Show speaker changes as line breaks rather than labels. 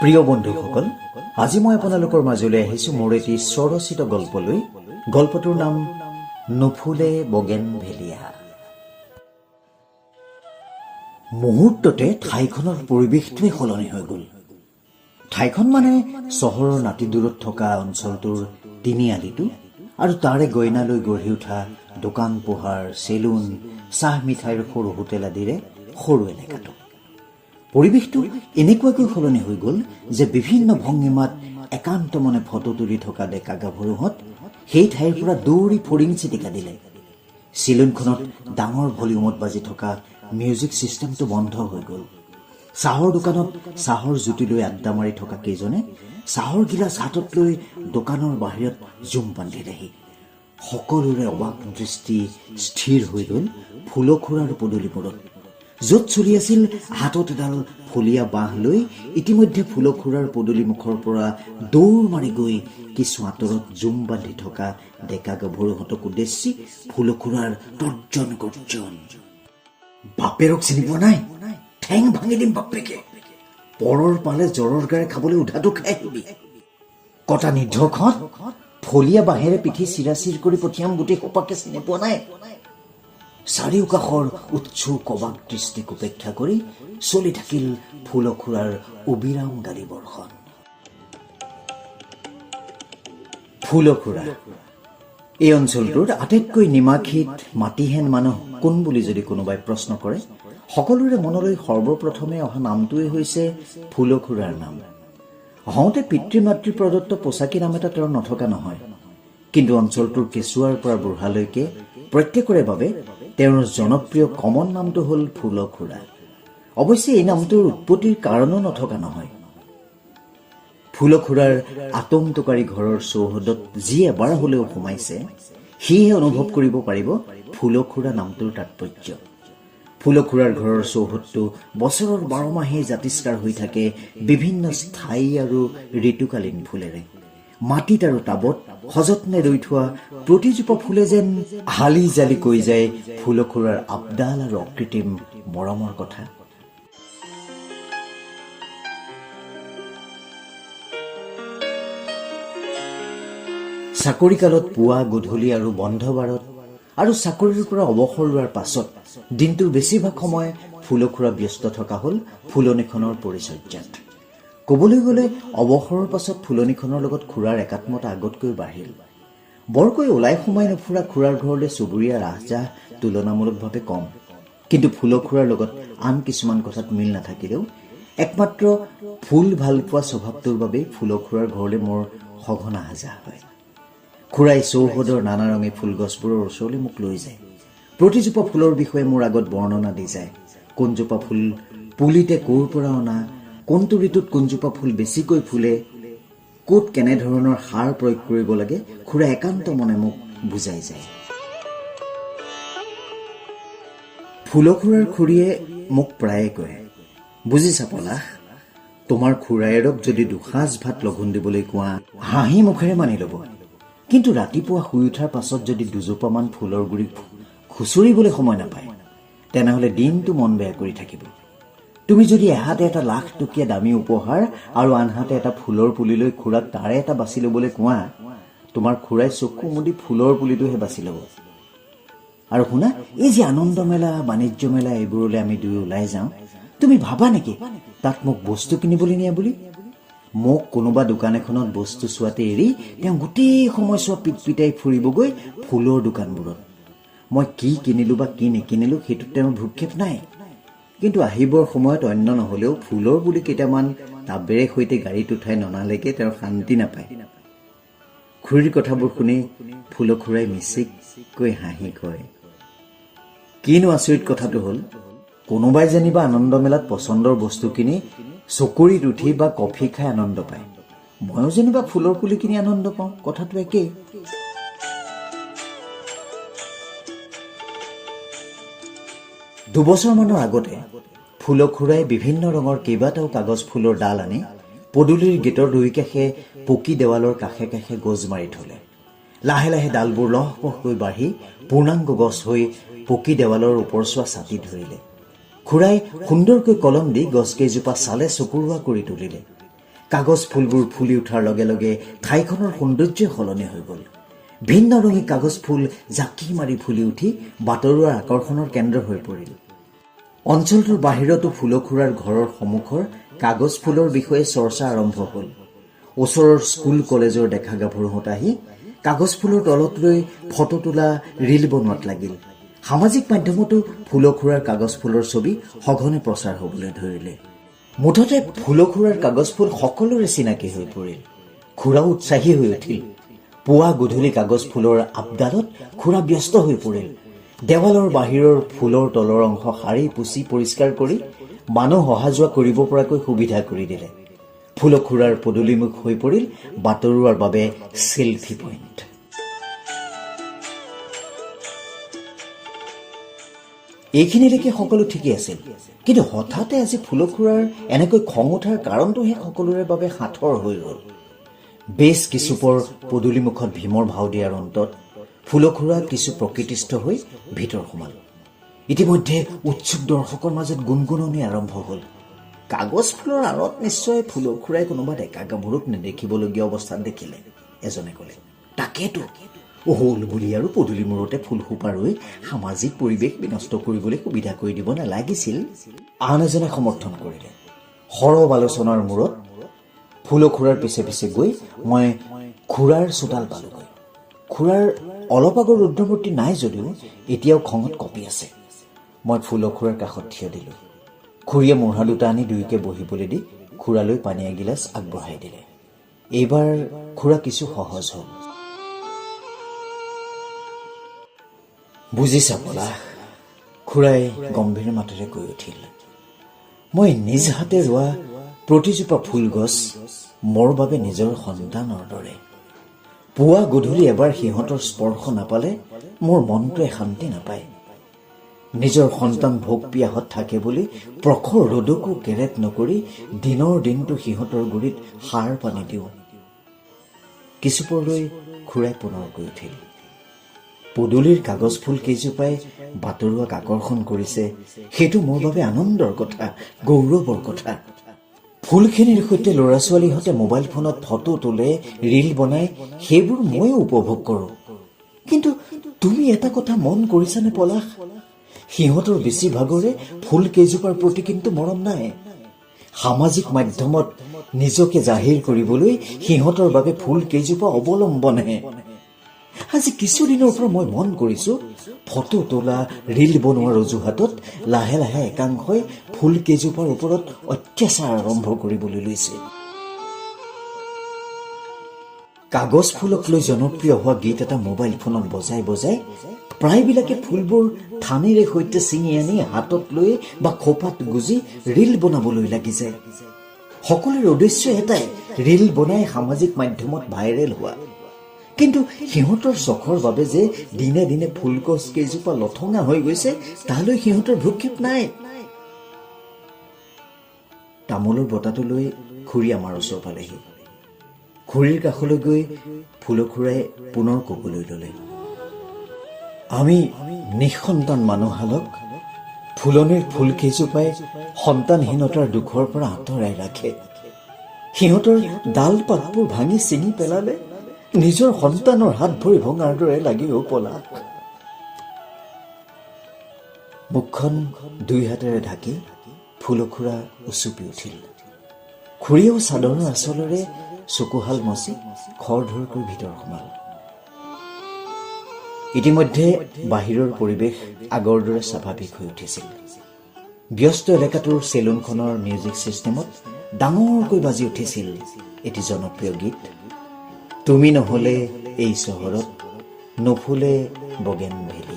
প্ৰিয় বন্ধুসকল আজি মই আপোনালোকৰ মাজলৈ আহিছোঁ মোৰ এটি স্বৰচিত গল্পলৈ গল্পটোৰ নাম নুফুলে বগেন ভেলিয়া। মুহূৰ্ততে ঠাইখনৰ পৰিৱেশটোৱে সলনি হৈ গ'ল। ঠাইখন মানে চহৰৰ নাতি দূৰত থকা অঞ্চলটোৰ তিনিআলিটো আৰু তাৰে গইনালৈ গঢ়ি উঠা দোকান পোহাৰ চেলুন চাহ মিঠাইৰ সৰু হোটেল আদিৰে সৰু এলেকাটো। পৰিৱেশটো এনেকুৱাকৈ সলনি হৈ গ'ল যে বিভিন্ন ভংগীমাত একান্ত মনে ফটো তুলি থকা ডেকা গাভৰুহঁত সেই ঠাইৰ পৰা দৌৰি ফৰিং চিটিকা দিলে চিলুনখনত ডাঙৰ ভলিউমত বাজি থকা মিউজিক ছিষ্টেমটো বন্ধ হৈ গ'ল। চাহৰ দোকানত চাহৰ জুতি লৈ আড্ডা মাৰি থকা কেইজনে চাহৰ গিলাচ হাতত লৈ দোকানৰ বাহিৰত জুম বান্ধিলেহি সকলোৰে অবাক দৃষ্টি স্থিৰ হৈ গ'ল ফুলখুৰাৰ পদূলিমূৰত য'ত চলি আছিল, হাতত এডাল ফলীয়া বাঁহ লৈ ইতিমধ্যে ফুলখুৰাৰ পদূলিমুখৰ পৰা দৌৰ মাৰি গৈ কিছু আঁতৰত জুম বান্ধি থকা ডেকা গাভৰুহঁতক উদ্দেশ্যি ফুলখুৰাৰ তৰ্জন গৰ্জন। বাপেৰক চিনি পোৱা নাই? ঠেং ভাঙি দিম বাপেকে। পৰৰ পালে জ্বৰৰ গাৰে খাবলৈ উধাটো খাই আহিবি। কটা নিৰ্ধকহঁত ফলীয়া বাঁহেৰে পিঠি চিৰাচিৰ কৰি পঠিয়াম, গোটেই সোপাকে চিনি পোৱা নাই? চাৰিওকাষৰ উৎসুক অবাক দৃষ্টিক উপেক্ষা কৰি চলি থাকিল ফুলখুৰাৰ অবিৰাম গাড়ী বৰ্ষণ ফুলখুৰা, এই অঞ্চলটোৰ আটাইতকৈ নিমাখিত মাটিহেন মানুহ কোন বুলি যদি কোনোবাই প্ৰশ্ন কৰে, সকলোৰে মনলৈ সৰ্বপ্ৰথমে অহা নামটোৱেই হৈছে ফুলখুৰাৰ নাম। হওঁতে পিতৃ মাতৃ প্ৰদত্ত পোচাকী নাম এটা তেওঁৰ নথকা নহয়। কিন্তু অঞ্চলটোৰ কেঁচুৱাৰ পৰা বুঢ়ালৈকে প্ৰত্যেকৰে বাবে তেওঁৰ জনপ্ৰিয় কমন নামটো হ'ল ফুলখুৰা অৱশ্যে, এই নামটোৰ উৎপত্তিৰ কাৰণো নথকা নহয়। ফুলখুৰাৰ আতংককাৰী ঘৰৰ চৌহদত যি এবাৰ হলেও সোমাইছে, সিহে অনুভৱ কৰিব পাৰিব ফুলখুৰা নামটোৰ তাৎপৰ্য। ফুলখুৰাৰ ঘৰৰ চৌহদটো বছৰৰ বাৰ মাহেই জাতিষ্কাৰ হৈ থাকে বিভিন্ন স্থায়ী আৰু ঋতুকালীন ফুলেৰে। মাটিত আৰু টাবত সযত্নে ৰুই থোৱা প্ৰতিজোপা ফুলে যেন হালি জালি কৈ যায় ফুলখুৰাৰ আবদাল আৰু অকৃত্ৰিম মৰমৰ কথা। চাকৰি কালত পুৱা গধূলি আৰু বন্ধ বাৰত আৰু চাকৰিৰ পৰা অৱসৰ লোৱাৰ পাছত দিনটোৰ বেছিভাগ সময় ফুলখুৰা ব্যস্ত থকা হ'ল ফুলনিখনৰ পৰিচৰ্যাত। ক'বলৈ গ'লে অৱসৰৰ পাছত ফুলনিখনৰ লগত খুৰাৰ একাত্মতা আগতকৈ বাঢ়িল। বৰকৈ ওলাই সোমাই নুফুৰা খুৰাৰ ঘৰলৈ চুবুৰীয়া ৰাহজাহ তুলনামূলকভাৱে কম। কিন্তু ফুলখুৰাৰ লগত আন কিছুমান কথাত মিল নাথাকিলেও একমাত্ৰ ফুল ভাল পোৱা স্বভাৱটোৰ বাবেই ফুলখুৰাৰ ঘৰলৈ মোৰ সঘন আহা যাহ হয়। খুৰাই চৌহদৰ নানা ৰঙী ফুলগছবোৰৰ ওচৰলৈ মোক লৈ যায়। প্ৰতিজোপা ফুলৰ বিষয়ে মোৰ আগত বৰ্ণনা দি যায়। কোনজোপা ফুল পুলিতে ক'ৰ পৰা অনা কোনটো ঋতুত কোনজোপা ফুল বেছিকৈ ফুলে ক'ত কেনেধৰণৰ সাৰ প্ৰয়োগ কৰিব লাগে খুৰাই একান্ত মনে মোক বুজাই যায়। ফুলখুৰাৰ খুৰীয়ে মোক প্ৰায়ে কয় বুজিছা পলাশ তোমাৰ খুৰায়েৰক যদি দুসাঁজ ভাত লঘোণ দিবলৈ কোৱা হাঁহি মুখেৰে মানি ল'ব। কিন্তু ৰাতিপুৱা শুই উঠাৰ পাছত যদি দুজোপামান ফুলৰ গুৰি খুচৰিবলৈ সময় নাপায় তেনেহ'লে দিনটো মন বেয়া কৰি থাকিব। তুমি যদি এহাতে এটা লাখ টকীয়া দামী উপহাৰ আৰু আনহাতে এটা ফুলৰ পুলি লৈ খুৰাক তাৰে এটা বাছি ল'বলৈ কোৱা তোমাৰ খুৰাই চকু মুদি ফুলৰ পুলিটোহে বাছি ল'ব। আৰু শুনা এই যে আনন্দ মেলা বাণিজ্য মেলা এইবোৰলৈ আমি দুয়ো ওলাই যাওঁ তুমি ভাবা নেকি তাত মোক বস্তু কিনিবলৈ নিয়া বুলি? মোক কোনোবা দোকান এখনত বস্তু চোৱাতে এৰি তেওঁ গোটেই সময়ছোৱা পিটপিটাই ফুৰিবগৈ ফুলৰ দোকানবোৰত। মই কি কিনিলোঁ বা কি নিকিনিলোঁ সেইটোত তেওঁৰ ভ্ৰূক্ষেপ নাই। কিন্তু আহিবৰ সময়ত অন্য নহ'লেও ফুলৰ বুলি কেইটামান টাবেৰে সৈতে গাড়ীত উঠাই ননালৈকে তেওঁৰ শান্তি নাপায়। খুৰীৰ কথাবোৰ শুনি ফুলখুৰাই মিচিককৈ হাঁহি কয় কিনো আচৰিত কথাটো হ'ল কোনোবাই যেনিবা আনন্দ মেলাত পচন্দৰ বস্তু কিনি চকৰিত উঠি বা কফি খাই আনন্দ পায়। ময়ো যেনিবা ফুলৰ পুলি কিনি আনন্দ পাওঁ কথাটো একেই। দুবছৰমানৰ আগতে ফুলখুৰাই বিভিন্ন ৰঙৰ কেইবাটাও কাগজ ফুলৰ ডাল আনি পদূলিৰ গেটৰ দুই কাষে পকী দেৱালৰ কাষে কাষে গজ মাৰি থলে। লাহে লাহে ডালবোৰ লহপহকৈ বাঢ়ি পূৰ্ণাংগ গছ হৈ পকী দেৱালৰ ওপৰচোৱা ছাতি ধৰিলে। খুৰাই সুন্দৰকৈ কলম দি গছকেইজোপা চালে চকুৰোৱা কৰি তুলিলে। কাগজ ফুলবোৰ ফুলি উঠাৰ লগে লগে ঠাইখনৰ সৌন্দৰ্য সলনি হৈ গ'ল। ভিন্ন ৰঙী কাগজ ফুল জাকি মাৰি ফুলি উঠি বাটৰুৱাৰ আকৰ্ষণৰ কেন্দ্ৰ হৈ পৰিল। অঞ্চলটোৰ বাহিৰতো ফুলখুৰাৰ ঘৰৰ সন্মুখৰ কাগজ ফুলৰ বিষয়ে চৰ্চা আৰম্ভ হ'ল। ওচৰৰ স্কুল কলেজৰ ডেকা গাভৰুহঁত আহি কাগজ ফুলৰ তলত ৰৈ ফটো তোলা ৰীল বনোৱাত লাগিল। সামাজিক মাধ্যমতো ফুলখুৰাৰ কাগজ ফুলৰ ছবি সঘনে প্ৰচাৰ হ'বলৈ ধৰিলে। মুঠতে ফুলখুৰাৰ কাগজ ফুল সকলোৰে চিনাকি হৈ পৰিল। খুৰাও উৎসাহী হৈ উঠিল। পুৱা গধূলি কাগজ ফুলৰ আপডালত খুৰা ব্যস্ত হৈ পৰিল। দেৱালৰ বাহিৰৰ ফুলৰ তলৰ অংশ সাৰি পুচি পৰিষ্কাৰ কৰি মানুহ অহা যোৱা কৰিব পৰাকৈ সুবিধা কৰি দিলে। ফুলখুৰাৰ পদূলিমুখ হৈ পৰিল বাটৰুৱাৰ বাবে চেলফি পইণ্ট এইখিনিলৈকে সকলো ঠিকেই আছিল। কিন্তু হঠাতে আজি ফুলখুৰাৰ এনেকৈ খং উঠাৰ কাৰণটোহে সকলোৰে বাবে সাঁথৰ হৈ গ'ল। বেছ কিছুপৰ পদূলিমুখত ভীমৰ ভাও দিয়াৰ অন্তত ফুলখুৰা কিছু প্ৰকৃতিস্থ হৈ ভিতৰ সোমাল। ইতিমধ্যে উৎসুক দৰ্শকৰ মাজত গুণগুণনি আৰম্ভ হ'ল। কাগজ ফুলৰ আঁৰত নিশ্চয় ফুলখুৰাই কোনোবা ডেকা গাভৰুক নেদেখিবলগীয়া অৱস্থাত দেখিলে এজনে ক'লে। তাকেতো হ'ল বুলি আৰু পদূলি মূৰতে ফুলসোপা ৰৈ সামাজিক পৰিৱেশ বিনষ্ট কৰিবলৈ সুবিধা কৰি দিব নালাগিছিল আন এজনে সমৰ্থন কৰিলে। সৰব আলোচনাৰ মূৰত ফুলখুৰাৰ পিছে পিছে গৈ মই খুৰাৰ চোতাল পালোগৈ। খুৰাৰ অলপ আগৰ ৰুদ্ৰমূৰ্তি নাই যদিও এতিয়াও খঙত কঁপি আছে। মই ফুলখুৰাৰ কাষত থিয় দিলোঁ। খুৰীয়ে মূঢ়া দুটা আনি দুয়োকে বহিবলৈ দি খুৰালৈ পানী এগিলাচ আগবঢ়াই দিলে। এইবাৰ খুৰা কিছু সহজ হ'ল। বুজিছা পলাশ খুৰাই গম্ভীৰ মাতেৰে কৈ উঠিল মই নিজ হাতে ৰোৱা প্ৰতিজোপা ফুলগছ মোৰ বাবে নিজৰ সন্তানৰ দৰে। পুৱা গধূলি এবাৰ সিহঁতৰ স্পৰ্শ নাপালে মোৰ মনটোৱে শান্তি নাপায়। নিজৰ সন্তান ভোগ পিয়াহত থাকে বুলি প্ৰখৰ ৰ'দকো কেৰেট নকৰি দিনৰ দিনটো সিহঁতৰ গুৰিত সাৰ পানী দিওঁ। কিছুপৰলৈ খুৰাই পুনৰ কৈ উঠিল। পদূলিৰ কাগজ ফুল কেইজোপাই বাটৰুৱাক আকৰ্ষণ কৰিছে। সেইটো মোৰ বাবে আনন্দৰ কথা গৌৰৱৰ কথা। ফুলখিনিৰ সৈতে ল'ৰা ছোৱালীহঁতে মোবাইল ফোনত ফটো তোলে ৰীল বনাই সেইবোৰ ময়ো উপভোগ কৰোঁ। কিন্তু তুমি এটা কথা মন কৰিছানে পলাশ? সিহঁতৰ বেছিভাগৰে ফুল কেইজোপাৰ প্ৰতি কিন্তু মৰম নাই। সামাজিক মাধ্যমত নিজকে জাহিৰ কৰিবলৈ সিহঁতৰ বাবে ফুল কেইজোপা অৱলম্বনহে। আজি কিছুদিনৰ পৰা মই মন কৰিছো ফটো তোলা ৰীল বনোৱাৰ অজুহাতত লাহে লাহে একাংশই ফুল কেইজোপাৰ ওপৰত অত্যাচাৰ আৰম্ভ কৰিবলৈ লৈছে। কাগজ ফুলক লৈ জনপ্ৰিয় হোৱা গীত এটা মোবাইল ফোনত বজাই বজাই প্ৰায়বিলাকে ফুলবোৰ থানিৰে সৈতে ছিঙি আনি হাতত লৈ বা খোপাত গুজি ৰীল বনাবলৈ লাগি যায়। সকলোৰে উদ্দেশ্য এটাই ৰীল বনাই সামাজিক মাধ্যমত ভাইৰেল হোৱা। কিন্তু সিহঁতৰ চখৰ বাবে যে দিনে দিনে ফুলগছ কেইজোপা লঠঙা হৈ গৈছে, তালৈ সিহঁতৰ ভ্ৰক্ষেপ নাই। তামোলৰ বঁটাটো লৈ খুৰী আমাৰ ওচৰ পালেহি। খুৰীৰ কাষলৈ গৈ ফুলখুৰাই পুনৰ কবলৈ ল'লে। আমি নিঃসন্তান মানুহহালক ফুলনিৰ ফুল কেইজোপাই সন্তানহীনতাৰ দুখৰ পৰা আঁতৰাই ৰাখে। সিহঁতৰ ডাল পাতবোৰ ভাঙি ছিঙি পেলালে। নিজৰ সন্তানৰ হাত ভৰি ভঙাৰ দৰে লাগিব পলা মুখখন দুই হাতেৰে ঢাকি ফুলখুৰা উচুপি উঠিল। খুৰীয়েও চাদৰৰ আঁচলেৰে চকুহাল মচি খৰধৰকৈ ভিতৰ সোমাল। ইতিমধ্যে বাহিৰৰ পৰিৱেশ আগৰ দৰে স্বাভাৱিক হৈ উঠিছিল। ব্যস্ত এলেকাটোৰ চেলুনখনৰ মিউজিক ছিষ্টেমত ডাঙৰকৈ বাজি উঠিছিল এটি জনপ্ৰিয় গীত। তুমি নহ'লে এই চহৰত নুফুলে বগেন ভেলি।